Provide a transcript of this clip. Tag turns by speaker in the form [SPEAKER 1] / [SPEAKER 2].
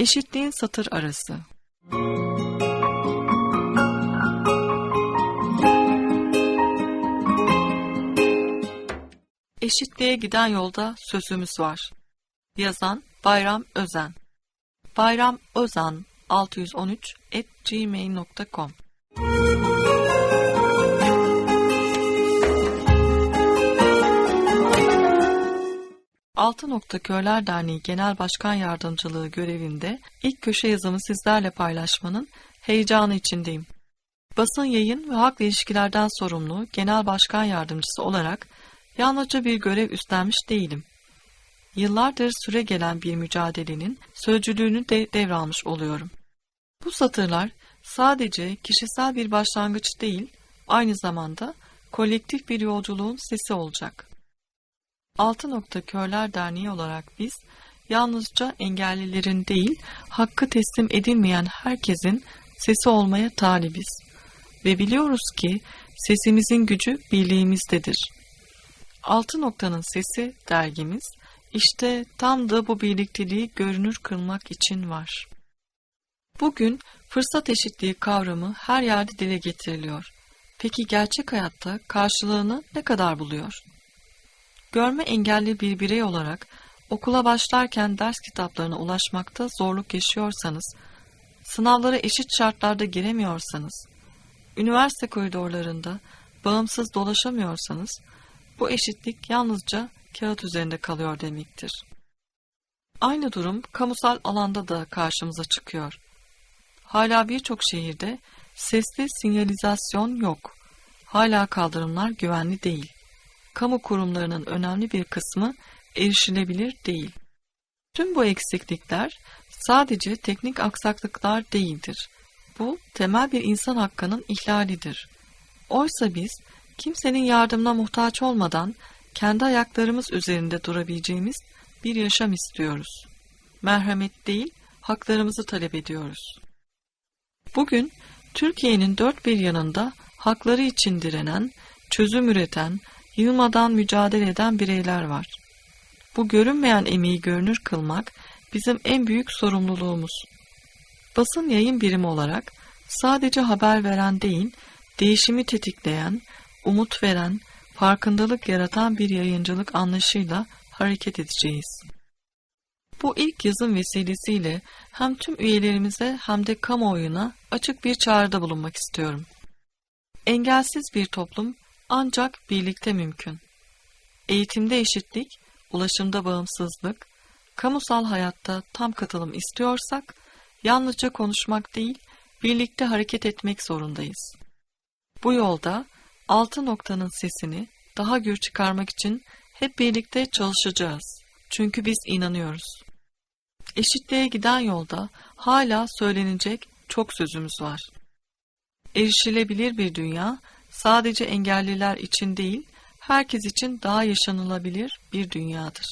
[SPEAKER 1] Eşitliğin satır arası. Eşitliğe giden yolda sözümüz var. Yazan Bayram Özen. Bayram Özen 613 at gmail.com Altı Nokta Körler Derneği Genel Başkan Yardımcılığı görevinde ilk köşe yazımı sizlerle paylaşmanın heyecanı içindeyim. Basın yayın ve halkla ilişkilerden sorumlu Genel Başkan Yardımcısı olarak yalnızca bir görev üstlenmiş değilim. Yıllardır süre gelen bir mücadelenin sözcülüğünü de devralmış oluyorum. Bu satırlar sadece kişisel bir başlangıç değil, aynı zamanda kolektif bir yolculuğun sesi olacak. Altı Nokta Körler Derneği olarak biz, yalnızca engellilerin değil, hakkı teslim edilmeyen herkesin sesi olmaya talibiz. Ve biliyoruz ki sesimizin gücü birliğimizdedir. Altı Nokta'nın Sesi dergimiz, işte tam da bu birlikteliği görünür kılmak için var. Bugün fırsat eşitliği kavramı her yerde dile getiriliyor. Peki gerçek hayatta karşılığını ne kadar buluyor? Görme engelli bir birey olarak okula başlarken ders kitaplarına ulaşmakta zorluk yaşıyorsanız, sınavlara eşit şartlarda giremiyorsanız, üniversite koridorlarında bağımsız dolaşamıyorsanız, bu eşitlik yalnızca kağıt üzerinde kalıyor demektir. Aynı durum kamusal alanda da karşımıza çıkıyor. Hala birçok şehirde sesli sinyalizasyon yok. Hala kaldırımlar güvenli değil. Kamu kurumlarının önemli bir kısmı erişilebilir değil. Tüm bu eksiklikler sadece teknik aksaklıklar değildir. Bu temel bir insan hakkının ihlalidir. Oysa biz kimsenin yardımına muhtaç olmadan kendi ayaklarımız üzerinde durabileceğimiz bir yaşam istiyoruz. Merhamet değil, haklarımızı talep ediyoruz. Bugün Türkiye'nin dört bir yanında hakları için direnen, çözüm üreten, yılmadan mücadele eden bireyler var. Bu görünmeyen emeği görünür kılmak bizim en büyük sorumluluğumuz. Basın yayın birimi olarak sadece haber veren değil, değişimi tetikleyen, umut veren, farkındalık yaratan bir yayıncılık anlayışıyla hareket edeceğiz. Bu ilk yazım vesilesiyle hem tüm üyelerimize hem de kamuoyuna açık bir çağrıda bulunmak istiyorum. Engelsiz bir toplum ancak birlikte mümkün. Eğitimde eşitlik, ulaşımda bağımsızlık, kamusal hayatta tam katılım istiyorsak, yalnızca konuşmak değil, birlikte hareket etmek zorundayız. Bu yolda altı noktanın sesini daha gür çıkarmak için hep birlikte çalışacağız. Çünkü biz inanıyoruz. Eşitliğe giden yolda hala söylenecek çok sözümüz var. Erişilebilir bir dünya sadece engelliler için değil, herkes için daha yaşanılabilir bir dünyadır.